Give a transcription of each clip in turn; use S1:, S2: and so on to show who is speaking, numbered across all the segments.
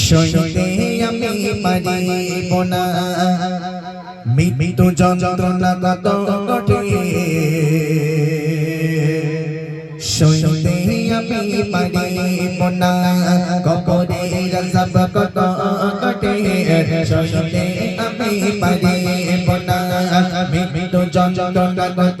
S1: সইতে আমি মারিব না। মৃত্যু যন্ত্রণা কত কঠে সইতে আমি মারিব না। কপরে রসব কত কঠে সইতে আমি মারিব না। মৃত্যু যন্ত্রণা কত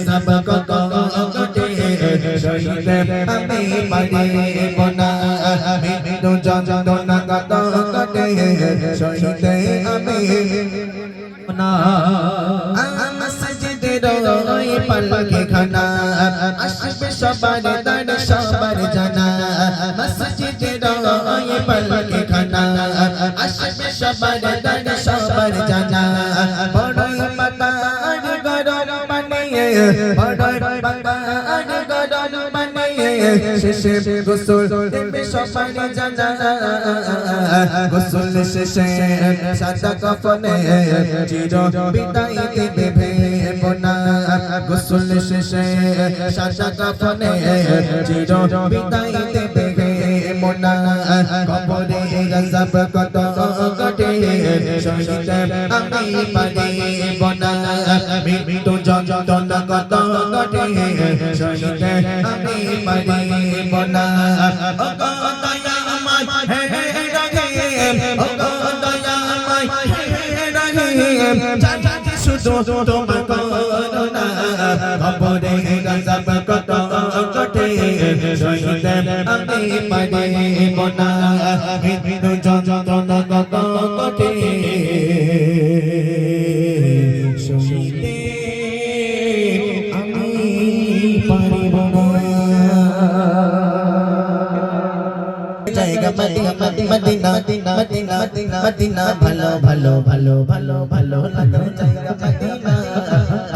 S1: सब को तो अगटे शहीद हमें पदे बना हिंदू जन दोना का तो अगटे शहीद हमें ना রই পালকে খানা আসবে সবার দান সবার জানা মসজিদে রই পালকে খানা আসবে সবার শেষে গোসল দেবে সবার জানা গোসল শেষে সাদা কাফনে চির বিদায় দেবে ভেবনা গোসল শেষে সাদা কাফনে চির বিদায় দেবে ভেবনা কবরে গজব কত কটে সইতে আমি পারিব না। মৃত্যু যন্ত্রণা কত গজব কত কটে সইতে আমি পারিব না মৃত্যু যন্ত্রণা কত কটে সইতে আমি পারিব না মদিনা মদিনা মদিনা মদিনা ভালো ভালো ভালো ভালো ভালো লাগো মদিনা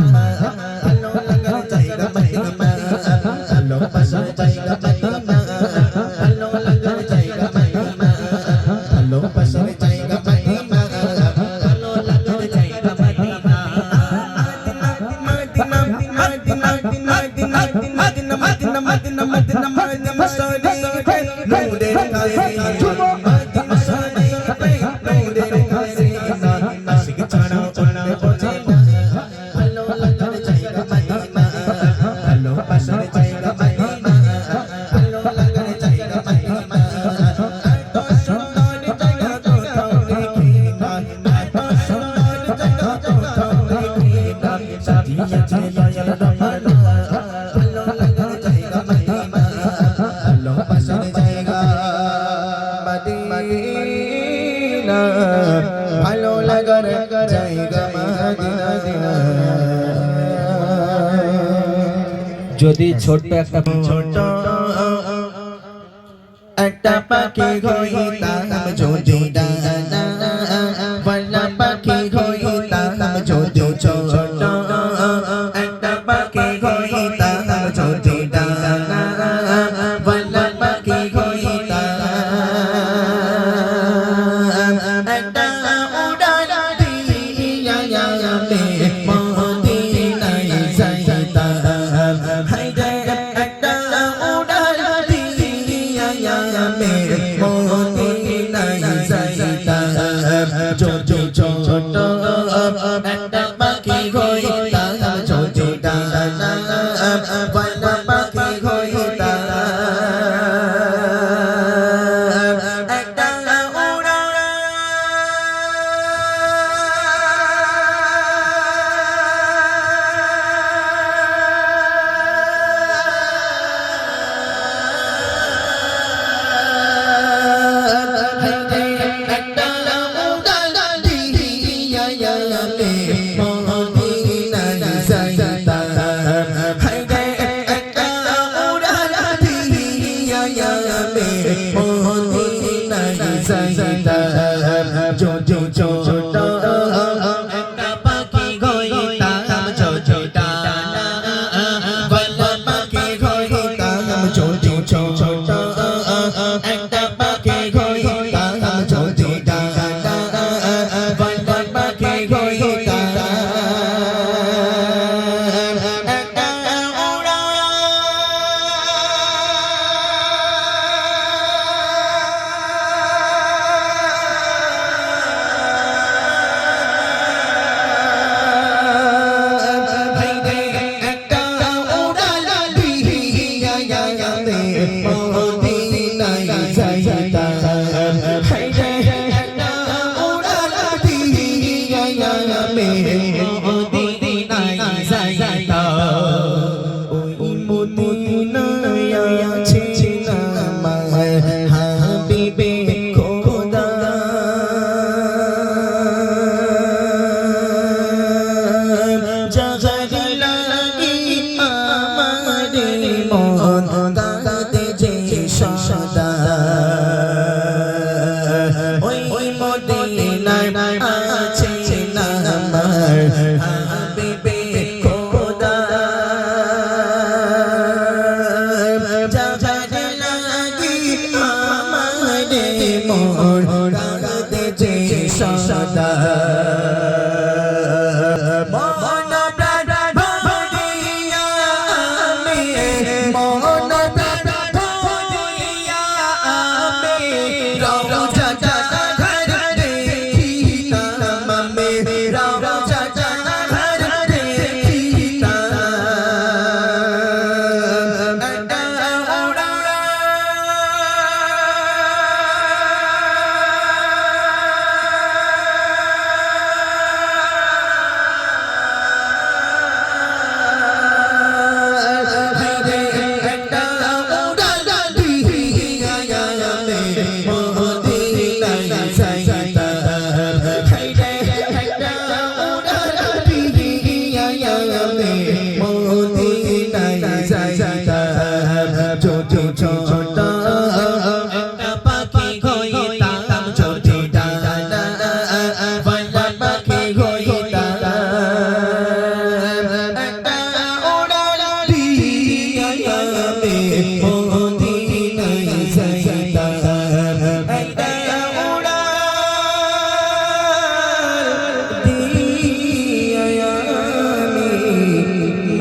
S2: যদি ছোট্ট একটা
S1: ছোট একটা পাখি হইতাম যদি up, up. 成长 جزاء মন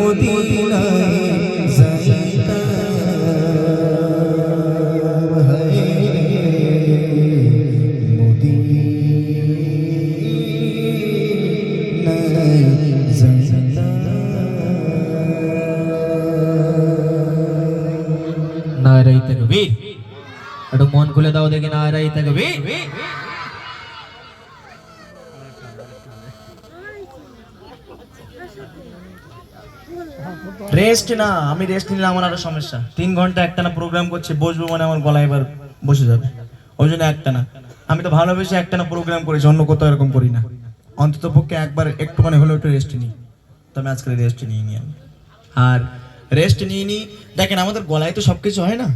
S1: মদিনায় যাইতাম
S2: নারাই তাকবীর একটু মন খুলে দাও
S3: রেস্ট না, আমি রেস্ট নিলে আমার আরও সমস্যা। তিন ঘণ্টা একটানা প্রোগ্রাম করছি, বসবো মানে আমার গলা এবার বসে যাবে। ওই জন্য একটানা। আমি তো ভালোবেসে একটানা প্রোগ্রাম করেছি, অন্য কোথাও এরকম করি না। অন্তত পক্ষে একবার একটুখানি হলেও একটু রেস্ট নিই। তবে আজকাল আজকে রেস্ট নিয়ে নিই আমি। আর রেস্ট নিয়ে নিই দেখেন আমাদের গলায় তো সব কিছু হয় না?